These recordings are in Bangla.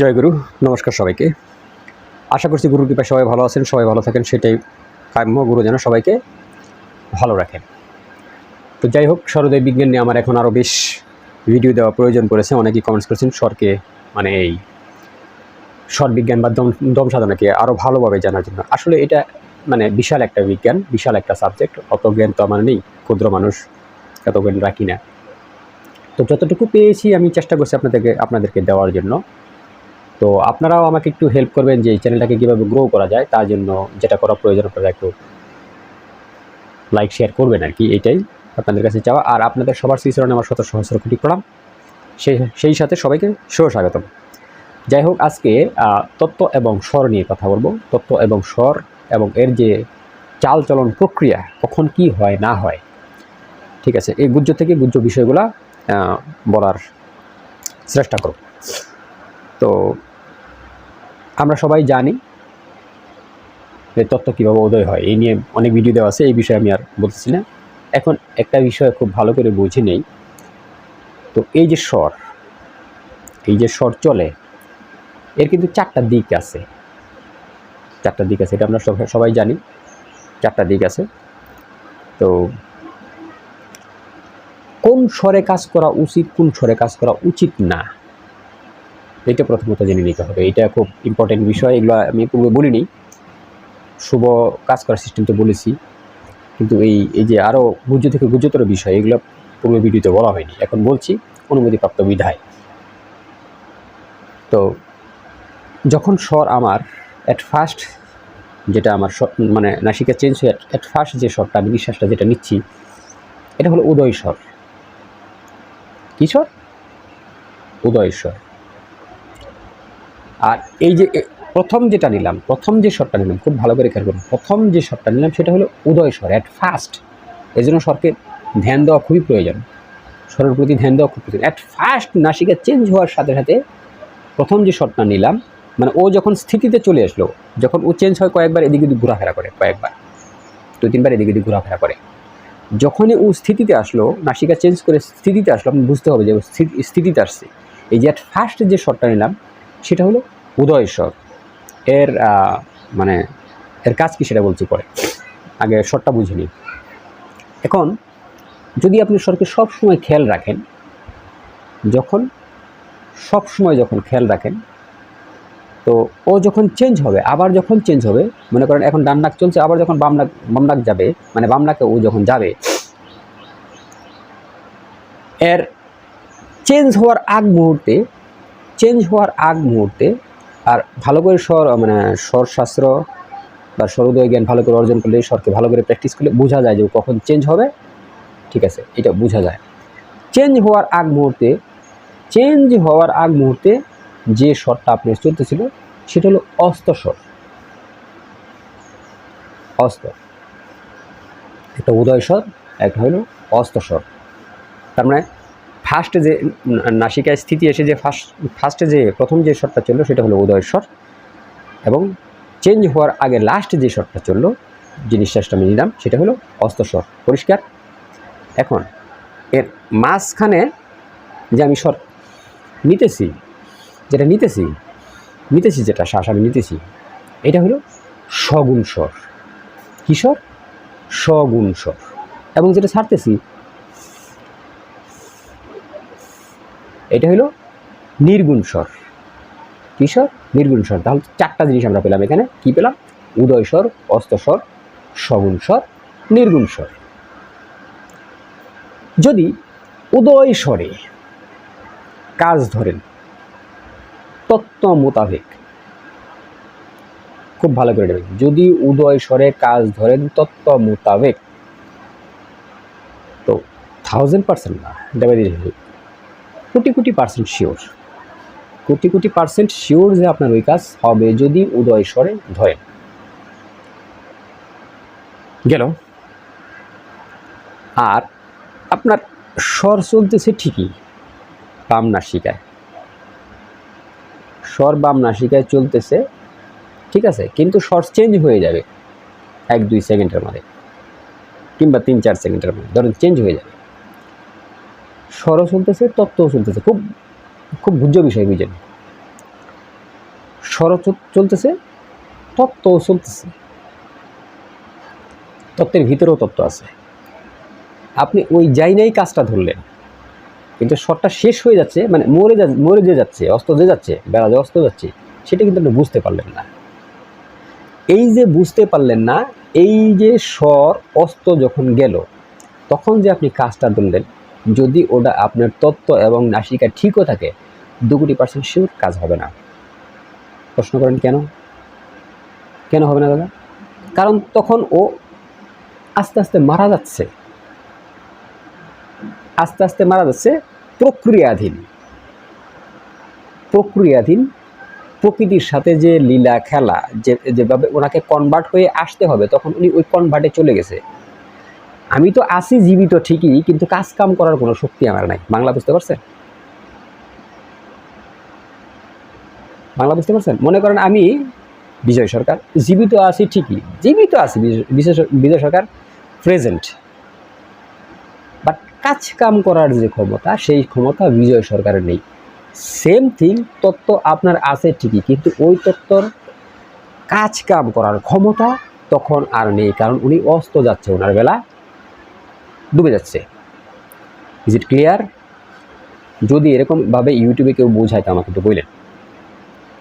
জয় গুরু, নমস্কার সবাইকে। আশা করছি গুরুর কৃপায় সবাই ভালো আছেন, সবাই ভালো থাকেন, সেটাই কাম্য, গুরু যেন সবাইকে ভালো রাখেন। তো যাই হোক, সরোদয় বিজ্ঞান নিয়ে আমার এখন আরও বেশ ভিডিও দেওয়া প্রয়োজন পড়েছে, অনেকেই কমেন্টস করেছেন, স্বরকে মানে এই স্বর বিজ্ঞান বা দম দম সাধনাকে আরও ভালোভাবে জানার জন্য। আসলে এটা মানে বিশাল একটা বিজ্ঞান, বিশাল একটা সাবজেক্ট অত জ্ঞান তো আমার নেই, ক্ষুদ্র মানুষ, এত জ্ঞান রাখি না। তো যতটুকু পেয়েছি আমি চেষ্টা করছি আপনাদেরকে আপনাদেরকে দেওয়ার জন্য। তো আপনারাও আমাকে একটু হেল্প করবেন যে এই চ্যানেলটাকে কীভাবে গ্রো করা যায়, তার জন্য যেটা করা প্রয়োজন আপনারা একটু লাইক শেয়ার করবেন আর কি, এটাই আপনাদের কাছে চাওয়া। আর আপনাদের সবার শ্রীচরণে আমার শত সহস্র কোটি প্রণাম। সেই সেই সাথে সবাইকে শুভ স্বাগতম যাই হোক, আজকে তত্ত্ব এবং স্বর নিয়ে কথা বলব। তত্ত্ব এবং স্বর এবং এর যে চাল চলন প্রক্রিয়া, কখন কি হয়, না হয়, ঠিক আছে, এই গুজ্জ থেকে গুজ্জ বিষয়গুলা বলার চেষ্টা করব। তো আমরা সবাই জানি যে তত্ত্ব কীভাবে উদয় হয়। এই নিয়ে অনেক ভিডিও দেওয়া আছে, এই বিষয়ে আমি আর বলতেছি না। এখন একটা বিষয় খুব ভালো করে বুঝে নেই। তো এই যে স্বর, এই যে স্বর চলে, এর কিন্তু চারটা দিক আছে। চারটা দিক আছে, এটা আমরা সবাই- জানি, চারটা দিক আছে। তো কোন স্বরে কাজ করা উচিত, কোন স্বরে কাজ করা উচিত না? এটা প্রথমত জেনে নিতে হবে। এটা খুব ইম্পর্টেন্ট বিষয়, এগুলো আমি পূর্বে বলিনি। শুভ কাজ করার সিস্টেম তো বলেছি। কিন্তু এই এই যে আরও গুজ্জ থেকে গুজ্জতর বিষয়, এগুলো পূর্বে ভিডিওতে বলা হয়নি। এখন বলছি, অনুমতিপ্রাপ্ত বিধায়। তো যখন স্বর আমার অ্যাট ফার্স্ট যেটা আমার মানে নাসিকা চেঞ্জ হয়ে অ্যাট ফার্স্ট যে স্বরটা, আমি নিঃশ্বাসটা যেটা নিচ্ছি, এটা হলো উদয় স্বর। কী স্বর? উদয় স্বর। আর এই যে প্রথম যেটা নিলাম, প্রথম যে শটটা নিলাম, খুব ভালো করে খেয়াল করুন, প্রথম যে শটটা নিলাম সেটা হলো উদয় স্বর অ্যাট ফার্স্ট এই জন্য স্বরকে ধ্যান দেওয়া খুবই প্রয়োজন। স্বরের প্রতি ধ্যান দেওয়া খুব প্রয়োজন। অ্যাট ফার্স্ট নাসিকা চেঞ্জ হওয়ার সাথে সাথে প্রথম যে শটটা নিলাম মানে ও যখন স্থিতিতে চলে আসলো, যখন ও চেঞ্জ হয় কয়েকবার, এদিকে ওদিক ঘোরাফেরা করে কয়েকবার দু তিনবার এদিকে ওদিক ঘোরাফেরা করে। যখনই ও স্থিতিতে আসলো, নাসিকা চেঞ্জ করে স্থিতিতে আসলো আমি বুঝতে হবে যে স্থিতিতে আসছে। এই যে অ্যাট ফার্স্ট যে শটটা নিলাম, সেটা হলো উদয় স্বর এর মানে এর কাজ কি সেটা বলছি পরে। আগে স্বরটা বুঝে এখন, যদি আপনি স্বরকে সবসময় খেয়াল রাখেন, যখন, সব সময় যখন খেয়াল রাখেন, তো ও যখন চেঞ্জ হবে, আবার যখন চেঞ্জ হবে, মনে করেন এখন ডান নাক চলছে, আবার যখন বাম নাক বাম নাক যাবে মানে বাম নাকে ও যখন যাবে, এর চেঞ্জ হওয়ার আগ মুহূর্তে চেঞ্জ হওয়ার আগ মুহূর্তে আর ভালো করে স্বর মানে স্বরশাস্ত্র বা স্বরোদয় জ্ঞান ভালো করে অর্জন করলে স্বরকে ভালো করে প্র্যাকটিস করলে বোঝা যায় যে কখন চেঞ্জ হবে। ঠিক আছে, এটা বোঝা যায়। চেঞ্জ হওয়ার আগ মুহূর্তে চেঞ্জ হওয়ার আগ মুহূর্তে যে স্বরটা আপনার চলতেছিল, সেটা হলো অস্ত স্বর অস্ত। একটা উদয় স্বর একটা হলো অস্ত স্বর তার মানে ফার্স্টে যে নাসিকায় স্থিতি এসে যে ফার্স্ট ফার্স্টে যে প্রথম যে শটটা চলল সেটা হলো উদয় স্বর এবং চেঞ্জ হওয়ার আগে লাস্ট যে শটটা চলল, যে নিঃশ্বাসটা আমি নিলাম, সেটা হলো অস্তস্বর পরিষ্কার? এখন এর মাঝখানে যে আমি স্বর নিতেছি, যেটা নিতেছি নিতেছি যেটা, শ্বাস আমি নিতেছি, এটা হলো সগুণ স্বর কী স্বর সগুণ স্বর এবং যেটা ছাড়তেছি এটা হলো নির্গুণ স্বর। কী স্বর? নির্গুণ স্বর। তাহলে চারটা জিনিস আমরা পেলাম এখানে। কি পেলাম? উদয় স্বর অস্তস্বর সগুণ স্বর, নির্গুণ স্বর। যদি উদয় স্বরে কাজ ধরেন, তত্ত্ব মোতাবেক, খুব ভালো করে নেবেন। যদি উদয় স্বরে কাজ ধরেন, তত্ত্ব মোতাবেক, তো থাউজেন্ড পার্সেন্ট না দেবে crore crore percent sure crore crore percent sure যে আপনার ওই কাজ হবে যদি উদয় স্বরে ধরেন। গেল। আর আপনার স্বর চলতেছে ঠিকই, বাম নাসিকায়। স্বর বাম নাসিকায় চলতেছে, ঠিক আছে, কিন্তু স্বর চেঞ্জ হয়ে যাবে এক দুই সেকেন্ডের মধ্যে কিংবা তিন চার সেকেন্ডের মধ্যে। ধরেন চেঞ্জ হয়ে যাবে। স্বরও চলতেছে, তত্ত্বও চলতেছে। খুব খুব গুজ্জ বিষয় বুঝেন স্বর চলতেছে, তত্ত্বও চলতেছে। তত্ত্বের ভিতরেও তত্ত্ব আছে। আপনি ওই যাই নাই কাজটা ধরলেন, কিন্তু শটটা শেষ হয়ে যাচ্ছে মানে মরে যা মরে যে যাচ্ছে, অস্ত যে যাচ্ছে বেড়া যে অস্ত যাচ্ছে, সেটা কিন্তু আপনি বুঝতে পারলেন না। এই যে বুঝতে পারলেন না, এই যে স্বর অস্ত যখন গেল, তখন যে আপনি কাজটা ধরলেন যদি ওটা আপনার তত্ত্ব এবং নাসিকা ঠিকও থাকে, দু কোটি পার্সেন্ট শিওর কাজ হবে না। প্রশ্ন করেন কেন? কেন হবে না দাদা? কারণ তখন ও আস্তে আস্তে মারা যাচ্ছে। আস্তে আস্তে মারা যাচ্ছে প্রক্রিয়াধীন। প্রক্রিয়াধীন প্রকৃতির সাথে যে লীলা খেলা, যে, যেভাবে ওনাকে কনভার্ট হয়ে আসতে হবে, তখন উনি ওই কনভার্টে চলে গেছে। আমি তো আসি জীবিত ঠিকই, কিন্তু কাজ কাম করার কোনো শক্তি আমার নাই। বাংলা বুঝতে পারছেন? বাংলা বুঝতে পারছেন? মনে করেন আমি বিজয় সরকার, জীবিত আছি ঠিকই। জীবিত আছি বিজয় সরকার প্রেজেন্ট বাট কাজ কাম করার যে ক্ষমতা, সেই ক্ষমতা বিজয় সরকারের নেই। সেম থিং তত্ত্ব আপনার আছে ঠিকই, কিন্তু ওই তত্ত্বর কাজ কাম করার ক্ষমতা তখন আর নেই, কারণ উনি অস্ত যাচ্ছে ওনার বেলা। ডুবে যাচ্ছে। ইজ ইট ক্লিয়ার যদি এরকমভাবে ইউটিউবে কেউ বোঝায়, তো আমাকে একটু বললেন।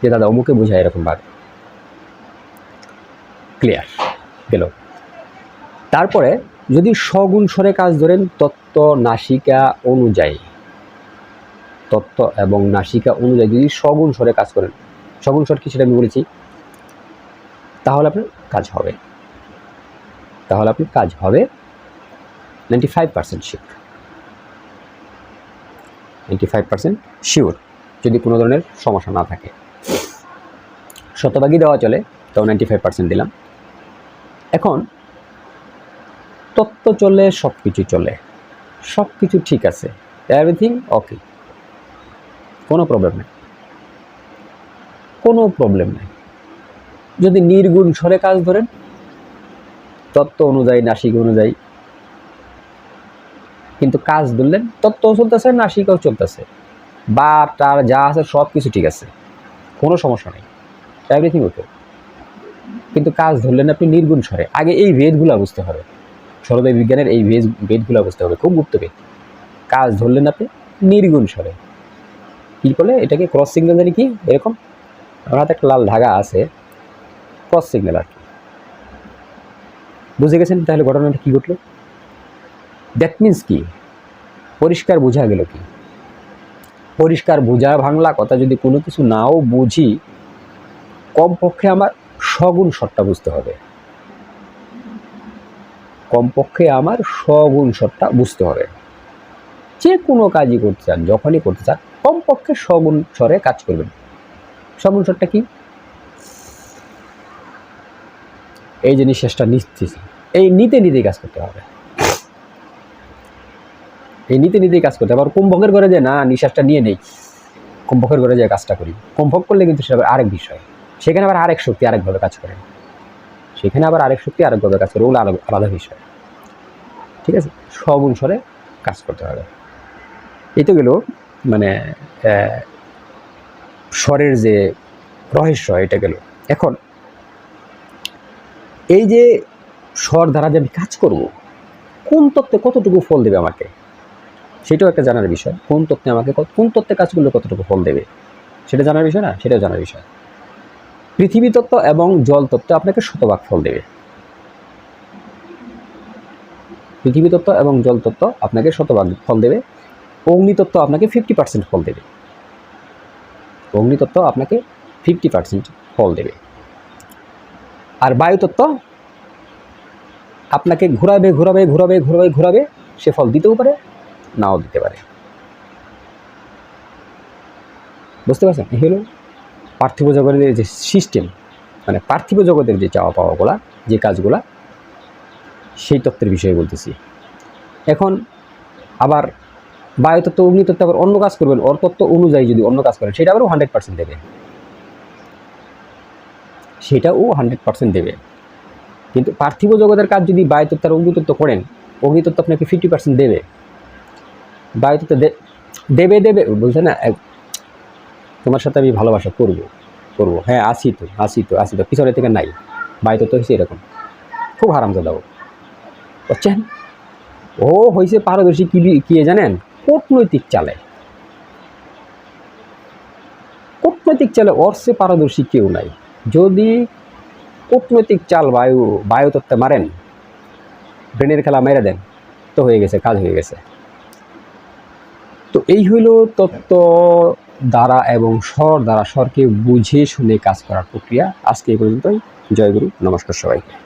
যে দাদা অমুকে বোঝায় এরকমভাবে। ক্লিয়ার গেল। তারপরে যদি সগুণ স্বরে কাজ ধরেন, তত্ত্ব নাসিকা অনুযায়ী। তত্ত্ব এবং নাসিকা অনুযায়ী যদি সগুণ স্বরে কাজ করেন, সগুণ স্বর কি সেটা আমি বলেছি? তাহলে আপনার কাজ হবে। তাহলে আপনার কাজ হবে ninety five percent sure ninety five percent sure যদি কোনো ধরনের সমস্যা না থাকে। শতভাগই দেওয়া চলে, তাও নাইনটি ফাইভ পার্সেন্ট দিলাম। এখন তত্ত্ব চলে সব কিছু চলে। সব কিছু ঠিক আছে এভরিথিং ওকে কোনো প্রবলেম নেই। কোনো প্রবলেম নেই। যদি নির্গুণ স্বরে কাজ ধরেন, তত্ত্ব অনুযায়ী, নাসিক অনুযায়ী কিন্তু কাজ ধরলেন, তত্ত্বও চলতেছে, নাসিকাও চলতেছে। বার টার যা আছে সব কিছু ঠিক আছে, কোনো সমস্যা নেই এভরিথিং ওকে কিন্তু কাজ ধরলেন আপনি নির্গুণ স্বরে, আগে এই ভেদগুলো বুঝতে হবে। সরদয় বিজ্ঞানের এই ভেদ, ভেদগুলো বুঝতে হবে, খুব গুপ্ত ভেদ। কাজ ধরলেন আপনি নির্গুণ স্বরে। কী বলে? এটাকে ক্রস সিগন্যাল জানি কি? এরকম? আমার হাতে একটা লাল ধাগা আছে ক্রস সিগন্যাল আর কি। বুঝে গেছেন তাহলে ঘটনাটা কী ঘটলো? দ্যাট মিন্স কি? পরিষ্কার বোঝা গেল কি? পরিষ্কার বোঝা বাংলা কথা যদি কোনো কিছু নাও বুঝি, কমপক্ষে আমার সগুণ শটটা বুঝতে হবে। কমপক্ষে আমার সগুণ শটটা বুঝতে হবে। যে কোনো কাজই করতে চান, যখনই করতে চান, কমপক্ষে সগুণ স্বরে কাজ করবেন। সগুণ স্বরটা কি? এই যে নিঃশ্বাসটা নিচ্ছি। এই নিতে নিতেই কাজ করতে হবে। এই নিতে নিতেই কাজ করতে আবার কুম্ভকের ঘরে যে না, নিঃশ্বাসটা নিয়ে নেই, কুম্ভকের ঘরে যে কাজটা করি, কুম্ভক করলে কিন্তু সেটা আরেক বিষয়। সেখানে আবার আরেক শক্তি আরেকভাবে কাজ করে। সেখানে আবার আরেক শক্তি আরেকভাবে কাজ করে, ওগুলো আলাদা আলাদা বিষয়। ঠিক আছে? সব অনুসারে কাজ করতে হবে। এই তো গেল মানে স্বরের যে রহস্য, এটা গেল। এখন, এই যে স্বর দ্বারা যে আমি কাজ করব, কোন তত্ত্বে কতটুকু ফল দেবে আমাকে? সেটাও একটা জানার বিষয়। কোন তত্ত্বে আমাকে কোন তত্ত্বে কাজগুলো কতটুকু ফল দেবে? সেটা জানার বিষয় না? সেটাও জানার বিষয়। পৃথিবী তত্ত্ব এবং জল তত্ত্ব আপনাকে শতভাগ ফল দেবে। পৃথিবী তত্ত্ব এবং জল তত্ত্ব আপনাকে শতভাগ ফল দেবে। অগ্নিতত্ত্ব আপনাকে ফিফটি পার্সেন্ট ফল দেবে। অগ্নিতত্ত্ব আপনাকে ফিফটি পার্সেন্ট ফল দেবে। আর বায়ুতত্ত্ব আপনাকে ঘোরাবে ঘোরাবে ঘোরাবে ঘোরাবে ঘোরাবে, সে ফল দিতেও পারে। নাও দিতে পারে। বুঝতে পারছেন? এই হলো পার্থিব জগতের যে সিস্টেম মানে পার্থিব জগতের যে চাওয়া পাওয়াগুলা, যে কাজগুলা, সেই তত্ত্বের বিষয়ে বলতেছি। এখন আবার বায়ুতত্ত্ব, অগ্নিতত্ত্ব আবার অন্য কাজ করবেন। ওর তত্ত্ব অনুযায়ী যদি অন্য কাজ করেন, সেটা আবারও হান্ড্রেড পার্সেন্ট দেবে। সেটাও হান্ড্রেড পার্সেন্ট দেবে। কিন্তু পার্থিব জগতের কাজ যদি বায়ুতত্ত্ব আর অগ্নিতত্ত্ব করেন, অগ্নিতত্ত্ব আপনাকে ফিফটি পার্সেন্ট দেবে। বায়ুতত্ত্ব দে- দেবে দেবে, বলছে না তোমার সাথে আমি ভালোবাসা করব, করব। হ্যাঁ আসি তো আসি তো আসি তো পিছনে থেকে নাই। বাড়িতে তো হয়েছে এরকম। খুব হারামজাদা ও বুঝছেন? ও হয়েছে পারদর্শী কি কি জানেন? কূটনৈতিক চালে। কূটনৈতিক চালে ওর সে পারদর্শী কেউ নাই। যদি কূটনৈতিক চাল বায়ু, বায়ুতত্ত্বে মারেন, ব্রেনের খেলা মেরে দেন, তো হয়ে গেছে, কাজ হয়ে গেছে। তো এই হইল তত্ত্ব দ্বারা এবং স্বর দ্বারা স্বরকে বুঝে শুনে কাজ করার প্রক্রিয়া। আজকে এই পর্যন্তই। জয়গুরু নমস্কার সবাইকে।